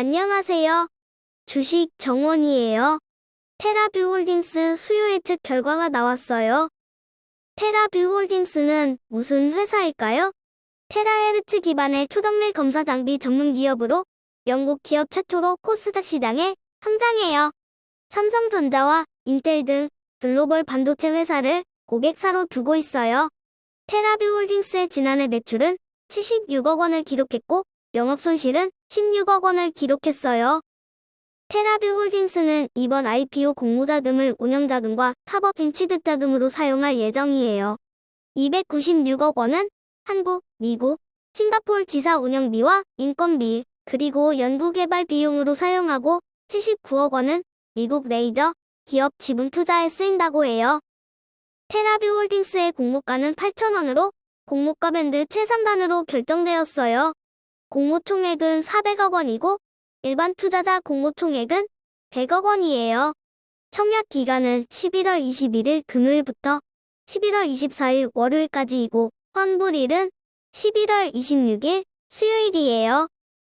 안녕하세요. 주식 정원이에요. 테라뷰 홀딩스 수요 예측 결과가 나왔어요. 테라뷰 홀딩스는 무슨 회사일까요? 테라헤르츠 기반의 초정밀 검사 장비 전문 기업으로 영국 기업 최초로 코스닥 시장에 상장해요. 삼성전자와 인텔 등 글로벌 반도체 회사를 고객사로 두고 있어요. 테라뷰 홀딩스의 지난해 매출은 76억 원을 기록했고 영업 손실은 16억 원을 기록했어요. 테라뷰 홀딩스는 이번 IPO 공모자금을 운영자금과 사법인 취득자금으로 사용할 예정이에요. 296억 원은 한국, 미국, 싱가폴 지사 운영비와 인건비, 그리고 연구개발 비용으로 사용하고 79억 원은 미국 레이저 기업 지분 투자에 쓰인다고 해요. 테라뷰 홀딩스의 공모가는 8,000원으로 공모가 밴드 최상단으로 결정되었어요. 공모 총액은 400억 원이고 일반 투자자 공모 총액은 100억 원이에요. 청약 기간은 11월 21일 금요일부터 11월 24일 월요일까지이고 환불일은 11월 26일 수요일이에요.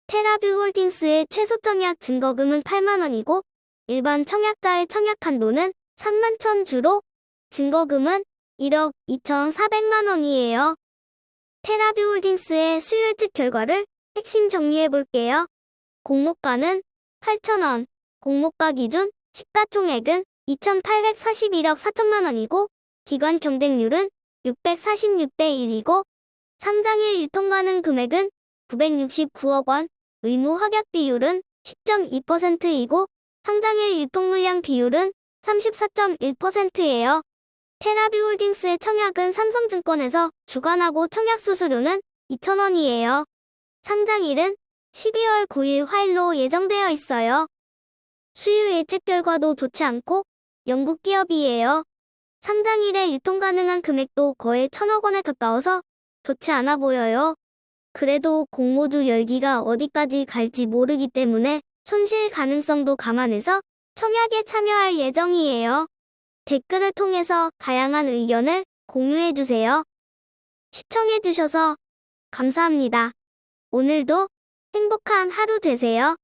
테라뷰 홀딩스의 최소 청약 증거금은 8만 원이고 일반 청약자의 청약 한도는 3만 천 주로 증거금은 1억 2,400만 원이에요. 테라뷰 홀딩스의 수요 예측 결과를 핵심 정리해 볼게요. 공모가는 8,000원, 공모가 기준 시가총액은 2,841억 4천만 원이고 기관 경쟁률은 646대 1이고 상장일 유통가능 금액은 969억 원, 의무 확약 비율은 10.2%이고 상장일 유통 물량 비율은 34.1%예요. 테라뷰 홀딩스의 청약은 삼성증권에서 주관하고 청약 수수료는 2,000원이에요. 상장일은 12월 9일 화일로 예정되어 있어요. 수요 예측 결과도 좋지 않고 영국 기업이에요. 상장일에 유통 가능한 금액도 거의 천억 원에 가까워서 좋지 않아 보여요. 그래도 공모주 열기가 어디까지 갈지 모르기 때문에 손실 가능성도 감안해서 청약에 참여할 예정이에요. 댓글을 통해서 다양한 의견을 공유해주세요. 시청해주셔서 감사합니다. 오늘도 행복한 하루 되세요.